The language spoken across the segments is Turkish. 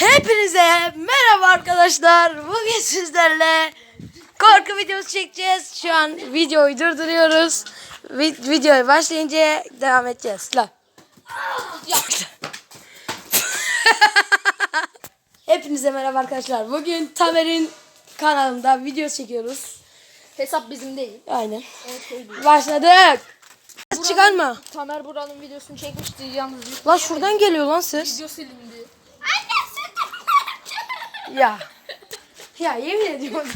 Hepinize merhaba arkadaşlar. Bugün sizlerle korku videosu çekeceğiz. Şu an videoyu durduruyoruz. Vi- videoya başlayınca devam edeceğiz. La. Hepinize merhaba arkadaşlar. Bugün Tamer'in kanalında video çekiyoruz. Hesap bizim değil. Aynen. Evet, değil. Başladık. Ses çıkarma. Tamer buranın videosunu çekmişti yalnız. Lan şuradan geliyor lan ses. Video silindi. Ya. Ya yemin ediyorum.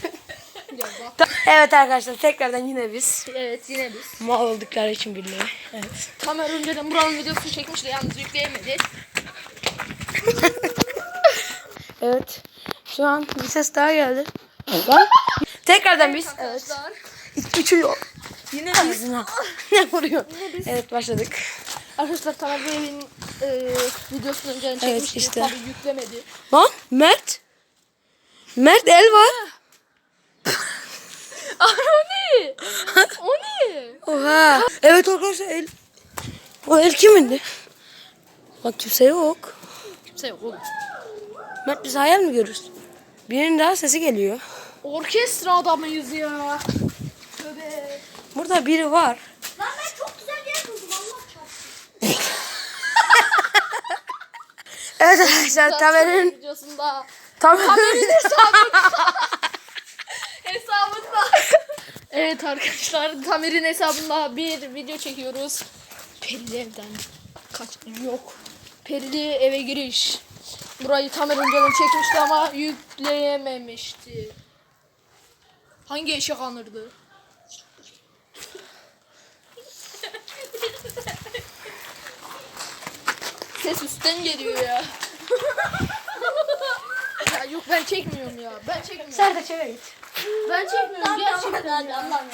Ta- evet arkadaşlar tekrardan yine biz. Evet yine biz. Mal oldukları için billahi. Evet. Tamer önceden buranın videosunu çekmişti yalnız yükleyemedi. Evet. Şu an bir ses daha geldi. Lan. Tekrardan biz. Evet. Arkadaşlar. Üçü Yine ağzına. ne vuruyor? Evet başladık. Arkadaşlar Tamer bu evin e, videosunu önceden çekmişti. işte. Tabii yüklemedi. Lan Mert. Mert el var. Aa, o ne? o ne? Oha. Evet arkadaşlar el. O el kimindi? Bak kimse yok. Kimse yok oğlum. Mert biz hayal mi görürüz? Birinin daha sesi geliyor. Orkestra adamıyız ya. Tövbe. Burada biri var. Lan ben çok güzel bir yer buldum Allah çarpsın. Evet arkadaşlar videosunda Hesabında hesabında Evet arkadaşlar Tamer'in hesabında bir video çekiyoruz. Perili evden kaç yok. Perili eve giriş. Burayı Tamer önceden çekmişti ama yükleyememişti. Hangi eşek anırdı? Ses üstten geliyor ya. ya yok ben çekmiyorum ya. Ben çekmiyorum. Sen de çevir git. Ben çekmiyorum gerçekten. Allah'ım